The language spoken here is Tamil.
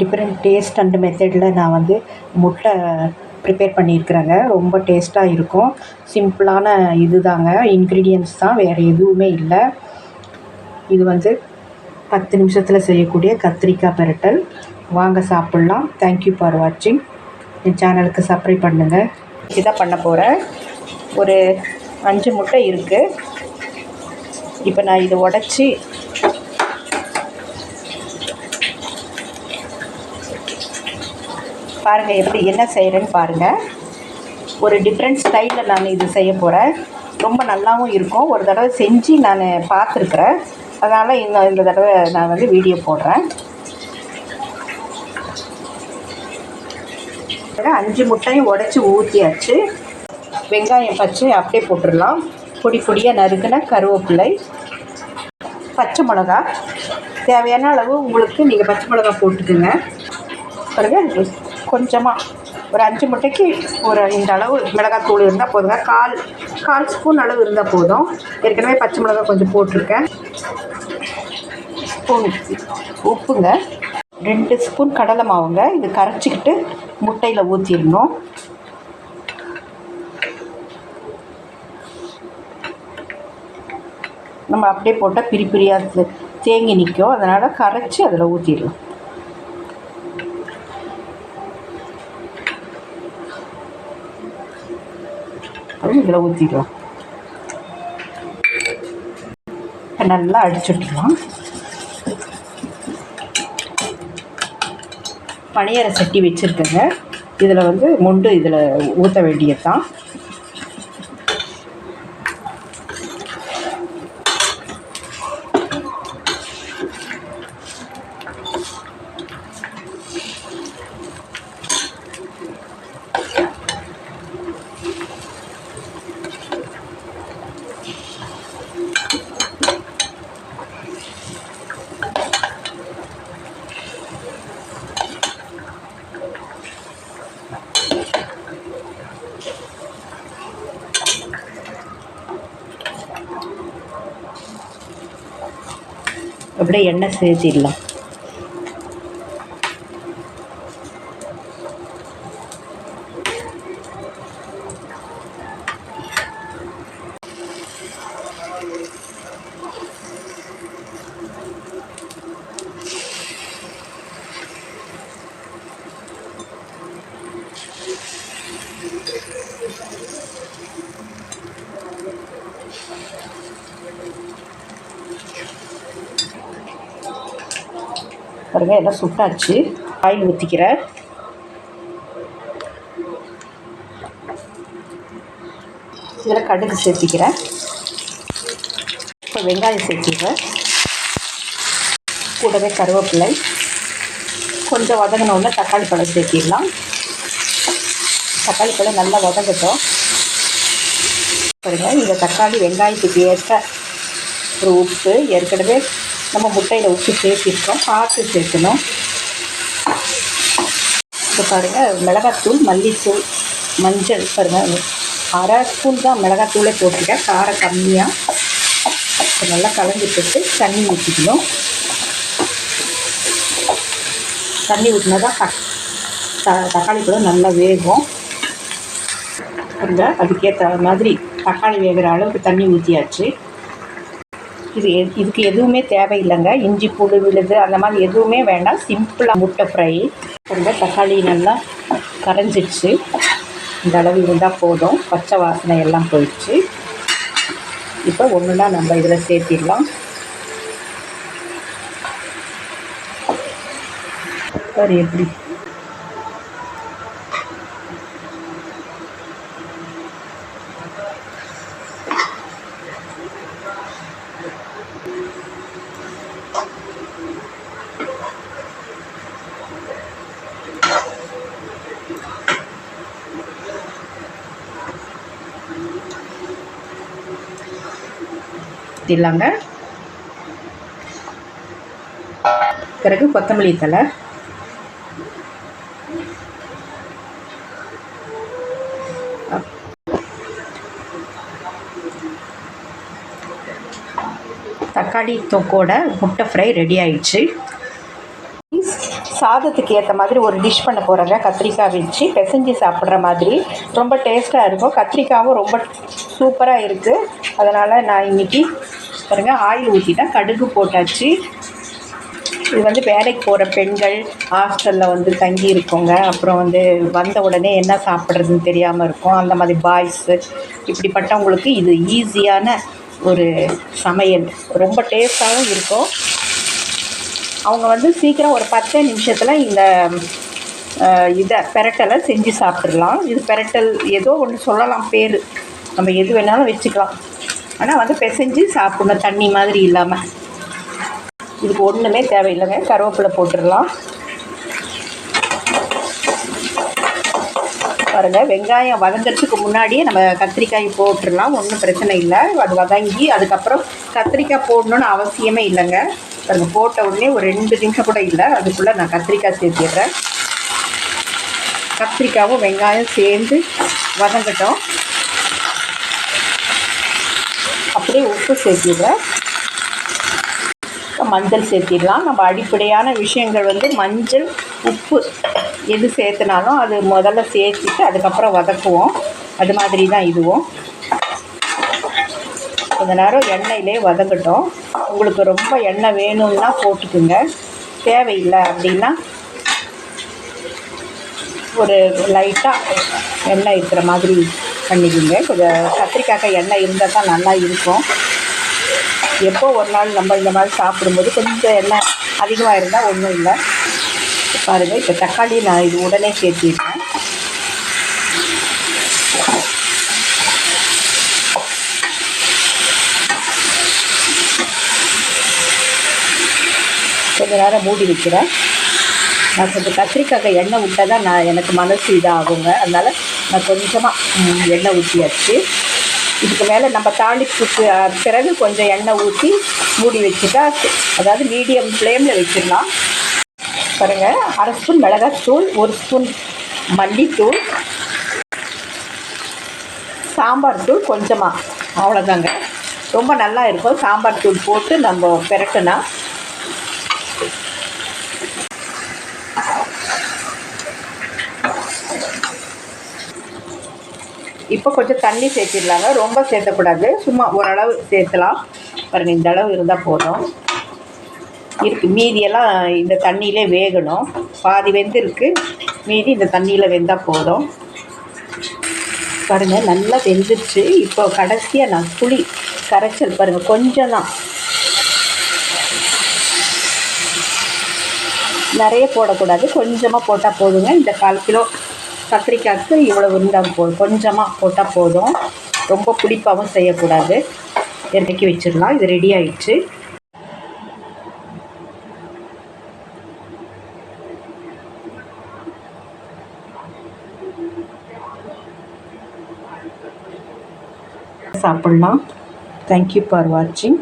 டிஃப்ரெண்ட் டேஸ்ட் அண்ட் மெத்தடில் நான் வந்து முட்டை ப்ரிப்பேர் பண்ணியிருக்கிறேங்க. ரொம்ப டேஸ்ட்டாக இருக்கும். சிம்பிளான இது தாங்க இன்க்ரீடியன்ட்ஸ் தான். வேறு எதுவுமே இல்லை. இது வந்து பத்து நிமிஷத்தில் செய்யக்கூடிய கத்திரிக்காய் பெரட்டல். வாங்க சாப்பிட்லாம். தேங்க்யூ ஃபார் வாட்சிங் என் சேனலுக்கு சப்ஸ்கிரைப் பண்ணுங்கள் இதான் பண்ண போகிறேன் ஒரு அஞ்சு முட்டை இருக்குது இப்போ நான் இதை உடச்சி பாருங்கள் எப்படி என்ன செய்கிறேன்னு பாருங்கள் ஒரு டிஃப்ரெண்ட் ஸ்டைலில் நான் இது செய்ய போகிறேன் ரொம்ப நல்லாவும் இருக்கும். ஒரு தடவை செஞ்சு நான் பார்த்துருக்குறேன். அதனால் இந்த இந்த தடவை நான் வந்து வீடியோ போடுறேன். அஞ்சு முட்டையும் உடச்சி ஊற்றியாச்சு வெங்காயம் பச்சை அப்படியே போட்டுடலாம். பொடி பொடியாக நறுக்கின கருவேப்பிலை. பச்சை மிளகா. தேவையான அளவு உங்களுக்கு நீங்கள் பச்சை மிளகா போட்டுக்குங்க. பிறகு கொஞ்சமாக ஒரு அஞ்சு முட்டைக்கு ஒரு இந்த அளவு மிளகாத்தூள் இருந்தால் போதுங்க. கால் கால் ஸ்பூன் அளவு இருந்தால் போதும். ஏற்கனவே பச்சை மிளகாய் கொஞ்சம் போட்டிருக்கேன். ஸ்பூன் உப்புங்க. ரெண்டு ஸ்பூன் கடலை மாவுங்க. இது கரைச்சிக்கிட்டு முட்டையில் ஊற்றிடணும் நம்ம அப்படியே போட்டால் பிரி பிரியாக தேங்கி நிற்கும் அதனால் கரைச்சி அதில் ஊற்றிடலாம் அப்புறம் இதில் ஊற்றிடலாம் நல்லா அடிச்சுட்டுலாம் பணியார சட்டி வச்சுருக்கேங்க. இதில் வந்து முண்டு இதில் ஊற்ற வேண்டியது தான் அப்படியே எண்ணெய் சேர்த்திடலாம். பாருங்க எல்லாம் சுட்டாச்சு ஆயில் ஊற்றிக்கிறேன் இதில் கடுகு சேர்த்திக்கிறேன். இப்போ வெங்காயம் சேர்த்திக்கிறேன் கூடவே கருவேப்பிலை. கொஞ்சம் வதங்கினோடனே தக்காளி பழம் சேர்த்திடலாம். தக்காளி பழம் நல்லா வதங்கட்டும். பாருங்கள் இந்த தக்காளி வெங்காயத்துக்கு ஏற்ற ஒரு உப்பு ஏற்கனவே நம்ம முட்டையில் உப்பு சேர்த்திருக்கோம் பார்த்து சேர்க்கணும். இப்போ பாருங்கள் மிளகாத்தூள் மல்லித்தூள் மஞ்சள் பாருங்கள் அரை ஸ்பூன் தான் மிளகாத்தூளே போட்டிருக்கேன் காரம் கம்மியாக நல்லா கலந்து போட்டு தண்ணி ஊற்றிக்கணும் தண்ணி ஊற்றினா தான் த தக்காளி கூட நல்லா வேகும். கொஞ்சம் அதுக்கேற்ற மாதிரி தக்காளி வேகிற அளவுக்கு தண்ணி ஊற்றியாச்சு இது எ இதுக்கு எதுவுமே தேவையில்லைங்க. இஞ்சி பூண்டு விழுது அந்த மாதிரி எதுவுமே வேண்டாம். சிம்பிளாக முட்டை ஃப்ரை ரொம்ப தக்காளி நல்லா கரைஞ்சிடுச்சு. இந்த அளவு இருந்தால் போதும். பச்சை வாசனை எல்லாம் போயிடுச்சு. இப்போ ஒன்றுனா நம்ம இதில் சேர்த்திடலாம். சரி எப்படி ஊற்றிடலாங்க பிறகு கொத்தமல்லி தலை தக்காளி தொக்கோட முட்டை ஃப்ரை ரெடி ஆயிடுச்சு. சாதத்துக்கு ஏற்ற மாதிரி ஒரு டிஷ் பண்ண போகிறேங்க கத்திரிக்காய் வச்சு பிசைஞ்சு சாப்பிட்ற மாதிரி. ரொம்ப டேஸ்ட்டாக இருக்கும். கத்திரிக்காவும் ரொம்ப சூப்பராக இருக்குது அதனால் நான் இன்றைக்கி பாருங்கள் ஆயில் ஊற்றிட்டேன் கடுகு போட்டாச்சு. இது வந்து வேலைக்கு போகிற பெண்கள் ஹாஸ்டலில் வந்து தங்கி இருக்கோங்க. அப்புறம் வந்து வந்த உடனே என்ன சாப்பிட்றதுன்னு தெரியாமல் இருக்கும். அந்த மாதிரி பாய்ஸு இப்படிப்பட்டவங்களுக்கு இது ஈஸியான ஒரு சமையல். ரொம்ப டேஸ்ட்டாகவும் இருக்கும். அவங்க வந்து சீக்கிரம் ஒரு பத்து நிமிஷத்தில் இந்த இதை பெரட்டலை செஞ்சு சாப்பிட்றலாம் இது பெரட்டல் ஏதோ ஒன்று சொல்லலாம் பேர். நம்ம எது வேணாலும் வச்சுக்கலாம். ஆனால் வந்து பிசைஞ்சு சாப்பிடணும் தண்ணி மாதிரி இல்லாமல் இதுக்கு ஒன்றுமே தேவையில்லைங்க. கருவேப்பிலை போட்டுடலாம். பாருங்கள் வெங்காயம் வதங்கிறதுக்கு முன்னாடியே நம்ம கத்திரிக்காய் போட்டுடலாம். ஒன்றும் பிரச்சனை இல்லை. அது வதங்கி அதுக்கப்புறம் கத்திரிக்காய் போடணுன்னு அவசியமே இல்லைங்க. பாருங்கள் போட்ட உடனே ஒரு ரெண்டு நிமிஷம் கூட இல்லை. அதுக்குள்ளே நான் கத்திரிக்காய் சேர்த்திடுறேன். கத்திரிக்காவும் வெங்காயம் சேர்ந்து வதங்கட்டும். அப்படியே உப்பு சேர்த்திடுறேன். மஞ்சள் சேர்த்திடலாம். நம்ம அடிப்படையான விஷயங்கள் வந்து மஞ்சள் உப்பு எது சேர்த்துனாலும் அது முதல்ல சேர்த்துட்டு அதுக்கப்புறம் வதக்குவோம். அது மாதிரி தான் இதுவும். கொஞ்ச நேரம் எண்ணெயிலே வதங்கட்டும். உங்களுக்கு ரொம்ப எண்ணெய் வேணும்னா போட்டுக்குங்க. தேவையில்லை அப்படின்னா ஒரு லைட்டாக எண்ணெய் இருக்கிற மாதிரி பண்ணிக்கோங்க. கொஞ்சம் கத்திரிக்காய்க்கு எண்ணெய் இருந்தால் தான் நல்லா இருக்கும். எப்போ ஒரு நாள் நம்ம இந்த மாதிரி சாப்பிடும்போது கொஞ்சம் எண்ணெய் அதிகமாக இருந்தால் ஒன்றும் இல்லை. பாருங்கள் இப்போ தக்காளி நான் இது உடனே சேர்த்திருக்கேன் கொஞ்ச நேரம் மூடி வைக்கிறேன். நான் கொஞ்சம் கத்திரிக்காய் எண்ணெய் விட்டால் தான் நான் எனக்கு மனசு இதாகுங்க. அதனால் நான் கொஞ்சமாக எண்ணெய் ஊற்றியாச்சு இதுக்கு மேலே நம்ம தாளிப்புக்கு பிறகு கொஞ்சம் எண்ணெய் ஊற்றி மூடி வச்சுட்டா அதாவது மீடியம் ஃப்ளேமில் வச்சிடலாம். பாருங்கள் அரை ஸ்பூன் மிளகாத்தூள் ஒரு ஸ்பூன் மல்லித்தூள் சாம்பார் தூள் கொஞ்சமாக அவ்வளோதாங்க ரொம்ப நல்லா இருக்கும். சாம்பார் தூள் போட்டு நம்ம பெரட்டுனா. இப்போ கொஞ்சம் தண்ணி சேர்த்திடலாங்க. ரொம்ப சேர்த்தக்கூடாது. சும்மா ஓரளவு சேர்த்தலாம். பாருங்கள் இந்த அளவு இருந்தால் போதும். இருக்கு. மீதியெல்லாம் இந்த தண்ணியிலே வேகணும். பாதி வெந்திருக்கு. மீதி இந்த தண்ணியில் வெந்தால் போதும். பாருங்கள் நல்லா வெந்துருச்சு. இப்போ கடைசியாக நான் புளி கரைச்சல் பாருங்கள் கொஞ்சம் தான் நிறைய போடக்கூடாது. கொஞ்சமாக போட்டால் போதுங்க. இந்த கால் கிலோ கத்திரிக்காய்க்கு இவ்வளோ இருந்தால் போதும். கொஞ்சமாக போட்டால் போதும். ரொம்ப புளிப்பாகவும் செய்யக்கூடாது. இறக்கி வச்சிடலாம். இது ரெடி ஆயிடுச்சு. சாப்பிட்லாம். தேங்க்யூ ஃபார் வாட்சிங்